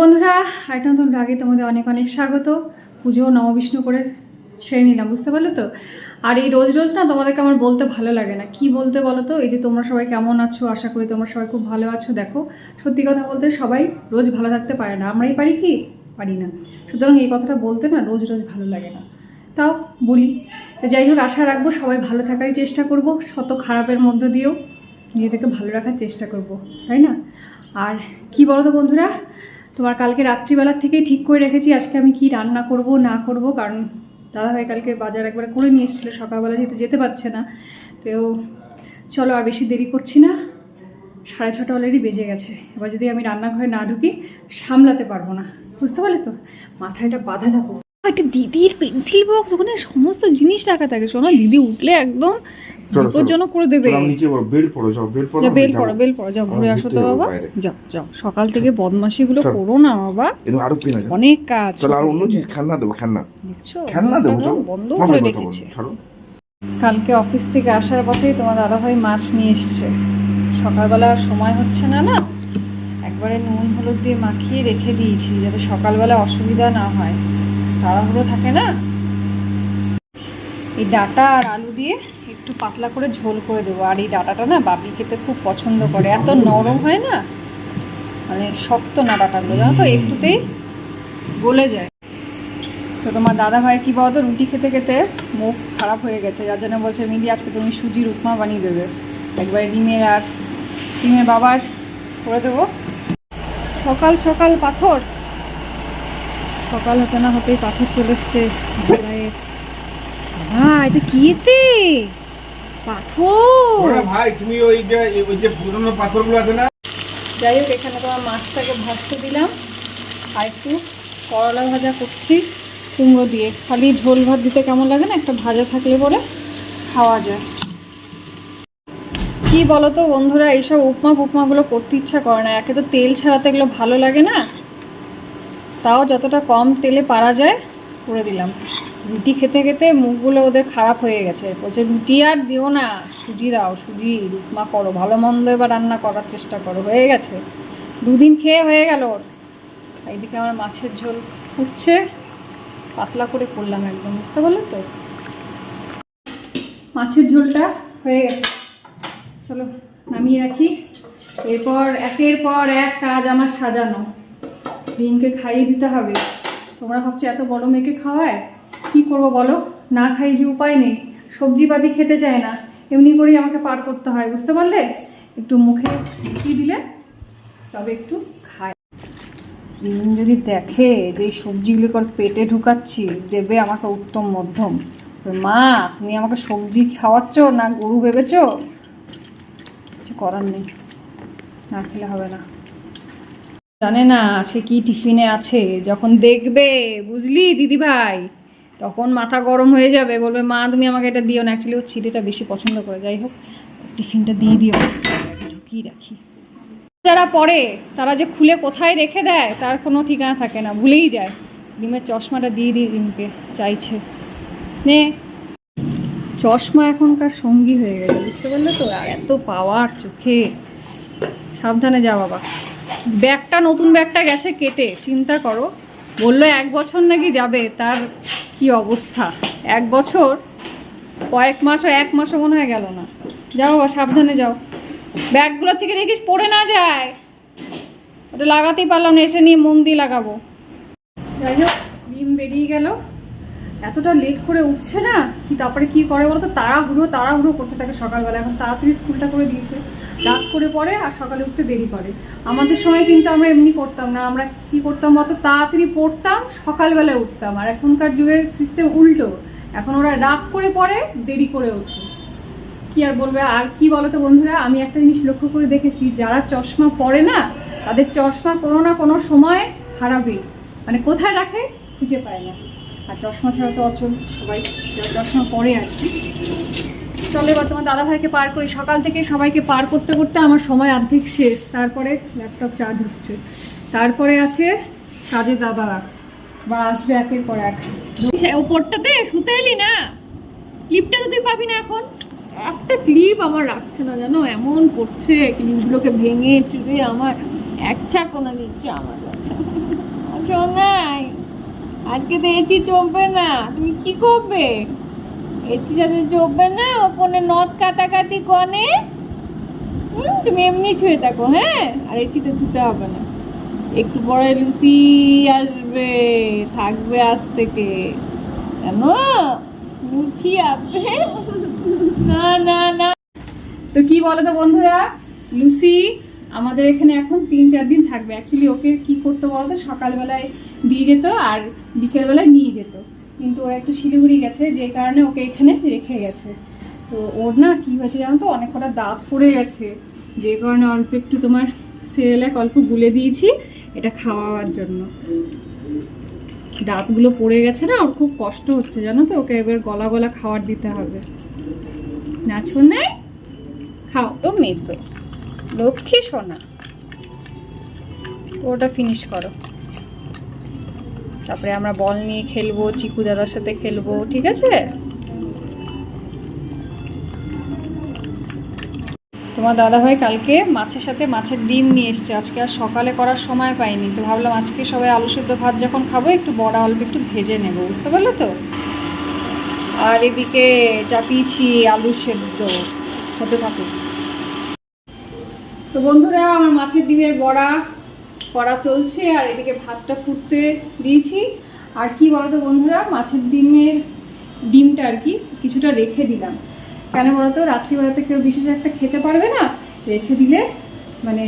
বন্ধুরা একটা নতুন রাগে তোমাদের অনেক অনেক স্বাগত। পুজো, নববিষ্ণু করে সেরে নিলাম, বুঝতে পারলে তো? আর এই রোজ রোজ না তোমাদেরকে আমার বলতে ভালো লাগে না। কি বলতে বলো তো? এই যে তোমরা সবাই কেমন আছো? আশা করি তোমরা সবাই খুব ভালো আছো। দেখো, সত্যি কথা বলতে সবাই রোজ ভালো থাকতে পারে না। আমরাই পারি কি? পারি না। সুতরাং এই কথাটা বলতে না রোজ রোজ ভালো লাগে না। তাও বলি, তো যাই হোক, আশা রাখব সবাই ভালো থাকারই চেষ্টা করব, শত খারাপের মধ্য দিয়েও নিজেদেরকে ভালো রাখার চেষ্টা করব। তাই না? আর কি বলো তো বন্ধুরা? তোমার কালকে রাত্রিবেলার থেকেই ঠিক করে রেখেছি, আজকে আমি কি রান্না করব, না করব, কারণ দাদাভাই কালকে বাজার একবার করে নিয়ে এসেছিল, সকালবেলা যেতে যেতে পারছে না। তো চলো আর বেশি দেরি করছি না, সাড়ে ছটা অলরেডি বেজে গেছে। এবার যদি আমি রান্নাঘরে না ঢুকি, সামলাতে পারব না। বুঝতে পারলে তো? মাথায় একটা বাধা থাকো। একটা দিদির পেন্সিল বক্স ওখানে সমস্ত জিনিস রাখা থাকে। শোনো দিদি উঠলে একদম। বিপজ্জনক করে দেবে। নিচে পড়ো বেল পড়ো যাও বেল পড়ো বেল পড়ো বেল পড়ো যাও ঘুরে আসো তো বাবা। যাও যাও সকাল থেকে বদমাশিগুলো চলো। করো না বাবা। এরকম আরও পেন আছে। অনেক কাজ। চলো আর অন্য জিনিস খেলনা দেবো খেলনা। দেখছ? খেলনা দেবো মুখটা বন্ধ করে রেখেছে। কালকে অফিস থেকে আসার পথেই তোমার দাদাভাই মাছ নিয়ে এসছে। সকালবেলা সময় হচ্ছে না না? একবারে নুন হলুদ দিয়ে মাখিয়ে রেখে দিয়েছি যাতে সকালবেলা অসুবিধা না হয়। তাড়াহুড়ো থাকে না? এই ডাটা আর আলু দিয়ে একটু পাতলা করে ঝোল করে দেবো আর এই ডাটাটা না বাবি খেতে খুব পছন্দ করে এত নরম হয় না মানে শক্ত না ডাটাগুলো জানো তো একটুতেই গলে যায় তো তোমার দাদা ভাই কি বলতো রুটি খেতে খেতে মুখ খারাপ হয়ে গেছে যার জন্য বলছে মিলি আজকে তুমি সুজির উপমা বানিয়ে দেবে একবার ডিমের আর ডিমের বাবার করে দেবো সকাল সকাল পাথর সকাল হতে না হতেই পাথর চলে এসছে বাবা এটা কি এতে পাথর। ভাই তুমি ওই যে ওই যে পুরনো পাথরগুলো আছে না? যাই হোক এখানে তোমার মাছটাকে ভাজতে দিলাম। আর একটু করলা ভাজা করছি। কুমড়ো দিয়ে। খালি ঝোল ভাত দিতে কেমন লাগে না? একটা ভাজা থাকলে পরে খাওয়া যায়। কি বলো তো বন্ধুরা এইসব উপমা উপমাগুলো করতে ইচ্ছা করে না। একে তো তেল ছাড়াতে এগুলো ভালো লাগে না। তাও যতটা কম তেলে পারা যায়। করে দিলাম। রুটি খেতে খেতে মুখগুলো ওদের খারাপ হয়ে গেছে। বলছে রুটি আর দিও না, সুজি দাও, সুজি উপমা করো, ভালো মন্দ এবার রান্না করার চেষ্টা করো। হয়ে গেছে। দুদিন খেয়ে হয়ে গেল ওর। এইদিকে আমার মাছের ঝোল ফুটছে। পাতলা করে করলাম একদম, বুঝতে পারলে তো? মাছের ঝোলটা হয়ে গেছে। চলো, নামিয়ে রাখি। এরপর, একের পর এক কাজ আমার সাজানো। রিংকে খাইয়ে দিতে হবে। তোমরা ভাবছ এত বড় মেয়েকে খাওয়ায়? কি করব বলো? না খাই যে উপায় নেই। সবজিপাতি খেতে চায় না। এমনি করেই আমাকে পার করতে হয়, বুঝতে পারলে? একটু মুখে কি দিলে, তবে একটু খায়। যদি দেখে যে এই সবজিগুলো কর পেটে ঢুকাচ্ছি, দেবে আমাকে উত্তম মধ্যম। মা, তুমি আমাকে সবজি খাওয়াচ্ছ না গরু ভেবেছ? কিছু করার নেই। না খেলে হবে না। জানে না আছে কি টিফিনে আছে। যখন দেখবে, বুঝলি দিদি ভাই তখন মাথা গরম হয়ে যাবে। বলবে, মা, তুমি আমাকে এটা দিও না। অ্যাকচুয়ালি ও চিড়েটা বেশি পছন্দ করে। যাই হোক, টিফিনটা দিয়ে দিও। ঢুকিয়ে রাখি। যারা পড়ে তারা যে খুলে কোথায় রেখে দেয়, তার কোনো ঠিকানা থাকে না। ভুলেই যায়। ডিমের চশমাটা দিয়ে দিই ডিমকে, চাইছে। নে। চশমা এখনকার সঙ্গী হয়ে গেছে, বুঝতে পারলে তো? এত পাওয়ার চোখে। সাবধানে যা বাবা। ব্যাগটা, নতুন ব্যাগটা গেছে কেটে, চিন্তা করো। বলল, এক বছর নাকি যাবে? তার কি অবস্থা? এক বছর? কয়েক মাসও, এক মাসও মনে হয় গেল না। যাও সাবধানে যাও। ব্যাগগুলোর থেকে দেখিস, পড়ে না যায়। ওটা লাগাতেই পারলাম না, এসে নিয়ে মন দিয়ে লাগাবো। যাই হোক ডিম বেরিয়ে গেল। এতটা লেট করে উঠছে না, কি তারপরে কি করে বলতো? তাড়াহুড়ো তাড়াহুড়ো করতে থাকে সকালবেলা। এখন তাড়াতাড়ি স্কুলটা করে দিয়েছে। রাত করে পড়ে আর সকালে উঠতে দেরি করে। আমাদের সময় কিন্তু আমরা এমনি করতাম না। আমরা কি করতাম অত তাড়াতাড়ি পড়তাম, সকালবেলায় উঠতাম। আর এখনকার যুগের সিস্টেম উল্টো। এখন ওরা রাত করে পড়ে, দেরি করে ওঠে। কি আর বলবে? আর কি বলতো বন্ধুরা? আমি একটা জিনিস লক্ষ্য করে দেখেছি, যারা চশমা পরে না, তাদের চশমা কোনো না কোনো সময় হারাবে মানে কোথায় রাখে? খুঁজে পায় না। আর চশমা ছাড়া তো অচল। সবাই চশমা পরে আর কি চলো এবার তোমার দাদাভাইকে পার করি। সকাল থেকে সবাইকে পার করতে করতে আমার সময় অর্ধেক শেষ। তারপরে ল্যাপটপ চার্জ হচ্ছে। তারপরে আছে কাজে দাদা বা আসবে একের পর এক। ওপরটাতে শুতে এলি না? লিফটটা তো তুই পাবি না এখন। একটা ক্লিপ আমার রাখছে না, জানো? এমন করছে ক্লিপগুলোকে ভেঙে চুড়ে আমার এক চাকোনা দিচ্ছে আমার কাছে। আজকে এসি চলবে না। তুমি কি করবে? এসি যাতে চলবে না ওপরে নথ কাটাকাটি কনে হুম, তুমি এমনি ছুঁয়ে থাকো হ্যাঁ? আর এসিতে ছুতে হবে না। একটু পরে লুসি আসবে থাকবে আজ থেকে। জানো লুচি আসবে? না না না। তো কি বলো তো বন্ধুরা? লুসি আমাদের এখানে এখন তিন চার দিন থাকবে। অ্যাকচুয়ালি ওকে কি করতে বলো তো সকালবেলায় দিয়ে যেত আর বিকেলবেলায় নিয়ে যেত। কিন্তু ওরা একটু শিলিগুড়ি গেছে, যে কারণে ওকে এখানে রেখে গেছে। তো ওর না কী হয়েছে জানো তো? অনেক কটা দাঁত পড়ে গেছে। যে কারণে অল্প একটু তোমার সেরেলাক অল্প গুলে দিয়েছি, এটা খাওয়াবার জন্য। দাঁতগুলো পড়ে গেছে না? ওর খুব কষ্ট হচ্ছে জানো তো? ওকে এবার গলা গলা খাবার দিতে হবে। নাচো নাই? খাও। তো মেয়ে তো লক্ষ্মী সোনা। ওটা ফিনিশ করো। তারপরে আমরা বল নিয়ে খেলব, চিকু দাদার সাথে খেলব, ঠিক আছে? তোমার দাদাভাই কালকে মাছের সাথে মাছের ডিম নিয়ে এসছে। আজকে আর সকালে করার সময় পাইনি। তো ভাবলাম আজকে সবাই আলু সেদ্ধ ভাত যখন খাব, একটু বড়া অল্প একটু ভেজে নেব, বুঝতে পারলে তো? আর এদিকে চাপিয়েছি আলু সেদ্ধ, হতে থাকুক। তো বন্ধুরা, আমার মাছের ডিমের বড়া করা চলছে আর এদিকে ভাতটা ফুটতে দিয়েছি। আর কি বলতো বন্ধুরা, মাছের ডিমের ডিমটা আর কি কিছুটা রেখে দিলাম। কেন বলতো, রাত্রিবেলাতে কেউ বিশেষ একটা খেতে পারবে না, রেখে দিলে মানে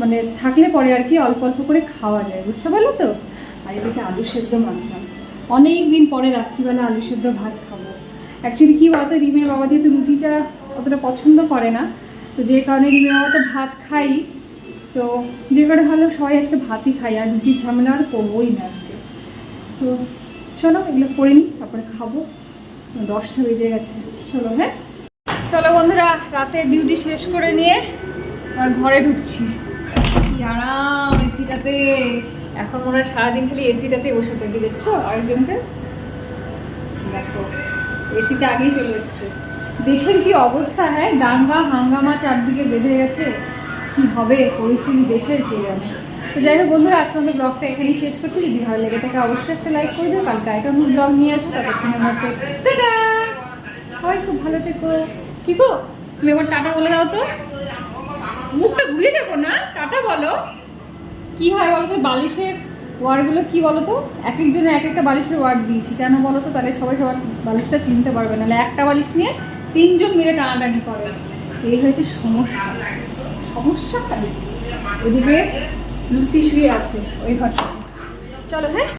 মানে থাকলে পরে আর কি অল্প অল্প করে খাওয়া যায়, বুঝতে পারলে তো? আর এদিকে আলু সেদ্ধ মাখলাম। অনেক দিন পরে রাত্রিবেলা আলু সেদ্ধ ভাত খাব। অ্যাকচুয়ালি কী বলতো রিমের বাবা যেহেতু রুটিটা অতটা পছন্দ করে না, তো যে কারণে রিমের বাবা তো ভাত খাই তো যে ভালো সবাই আজকে ভাতই খাই আর রুটির ঝামেলা আর করবোই না আজকে। তো চলো এগুলো করে নিই, তারপরে খাব। দশটা বেজে গেছে। চলো হ্যাঁ? চলো বন্ধুরা, রাতে ডিউটি শেষ করে নিয়ে আর ঘরে ঢুকছি। আরাম এসিটাতে। এখন মনে হয় সারাদিন খালি এসিটাতে বসে থাকি, দেখছ? আরেকজনকে? দেখো, এসিতে আগেই চলে এসছে। দেশের কি অবস্থা হ্যাঁ? দাঙ্গা, হাঙ্গামা চারদিকে বেঁধে গেছে। কি হবে, পরিস্থিতি দেশের কে জানে তো যাই হোক বন্ধুরা, আজকে আমাদের ব্লগটা এখানেই শেষ করছি। যদি ভালো লেগে থাকে, অবশ্যই একটা লাইক করে দিও। কালকে আরেকটা ব্লগ নিয়ে আসব ততক্ষণের মধ্যে টাটা! সবাই খুব ভালো থেকো। চিকু, তুমি এবার টাটা বলে দাও তো। মুখটা ঘুরিয়ে দেখো না, টাটা বলো। কি হয় বলো তো বালিশের ওয়ার্ডগুলো কি বলো তো এক একজনে এক একটা বালিশের ওয়ার্ড দিয়েছি। কেন বলো তো তাহলে সবাই সবার বালিশটা চিনতে পারবে। নাহলে একটা বালিশ নিয়ে তিনজন মিলে টানাটানি করে। এই হয়েছে সমস্যা। সমস্যা ওদিকে লুসি শুয়ে আছে ওই ঘরটা চলো হ্যাঁ?